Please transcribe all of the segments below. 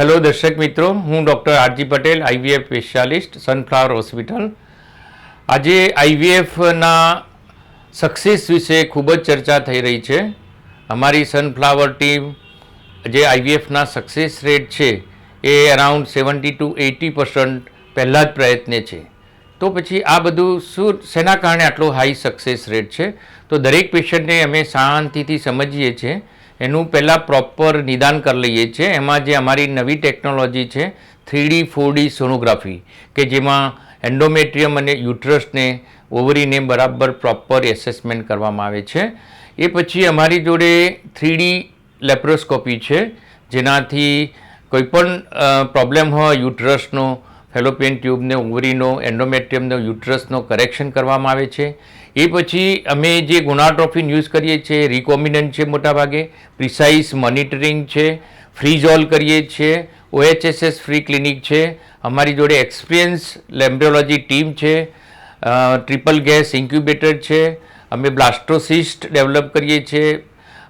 Hello દર્શક મિત્રો. હું doctor R G Patel IVF specialist Sunflower hospital આજે આઈવીએફના સક્સેસ વિશે ખૂબ જ ચર્ચા થઈ રહી છે. અમારી સનફ્લાવર ટીમ જે આઈવીએફના સક્સેસ રેટ છે, એ around seventy to eighty percent પહેલાં જ પ્રયત્ને છે. તો પછી આ બધું શું, શેના કારણે આટલો હાઈ સક્સેસ રેટ છે? તો દરેક પેશન્ટને અમે શાંતિથી સમજીએ છીએ. એનું પહેલાં પ્રોપર નિદાન કરી લઈએ છીએ. એમાં જે અમારી નવી ટેકનોલોજી છે થ્રીડી ફોરડી સોનોગ્રાફી કે જેમાં એન્ડોમેટ્રિયમ અને યુટ્રસને ઓવરીને બરાબર પ્રોપર એસેસમેન્ટ કરવામાં આવે છે. એ પછી અમારી જોડે થ્રીડી લેપ્રોસ્કોપી છે. જેનાથી કોઈપણ પ્રોબ્લેમ હોય યુટ્રસનો ફેલોપિયન ટ્યુબને ઉંગરીનો એન્ડોમેટ્રિયમનો, યુટ્રસનો કરેક્શન કરવામાં આવે છે. એ પછી અમે જે ગુનાટ્રોફિન યુઝ કરીએ છીએ રિકોમિનન્ટ છે મોટાભાગે પ્રિસાઇઝ મોનિટરિંગ છે ફ્રીઝોલ કરીએ છીએ, ઓએચએસએસ ફ્રી ક્લિનિક છે, અમારી જોડે એક્સપિરિયન્સ લેમ્બ્રોલોજી ટીમ છે ટ્રિપલ ગેસ ઇન્ક્યુબેટર છે, અમે બ્લાસ્ટોસિસ્ટ ડેવલપ કરીએ છીએ,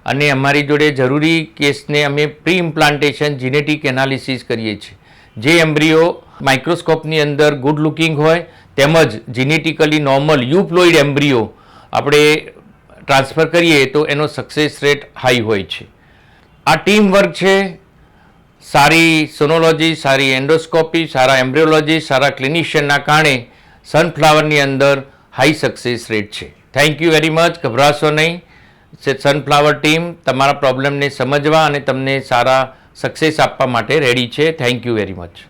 અને અમારી જોડે જરૂરી કેસને અમે પ્રી ઇમ્પ્લાન્ટેશન જીનેટિક એનાલિસિસ કરીએ છીએ. જે એમ્બ્રિયો માઇક્રોસ્કોપની અંદર ગુડ લુકિંગ હોય, તેમજ જીનેટિકલી નોર્મલ યુપ્લોઇડ એમ્બ્રિયો આપણે ટ્રાન્સફર કરીએ તો એનો સક્સેસ રેટ હાઈ હોય છે. આ ટીમ વર્ક છે. સારી સોનોલોજી સારી એન્ડોસ્કોપી સારા એમ્બ્રિયોલોજી સારા ક્લિનિશિયનના કારણે સનફ્લાવરની અંદર હાઈ સક્સેસ રેટ છે. થેન્ક યુ વેરી મચ ગભરાશો નહીં. સનફ્લાવર ટીમ તમારા પ્રોબ્લેમને સમજવા અને તમને સારા સક્સેસ આપવા માટે રેડી છે. Thank you very much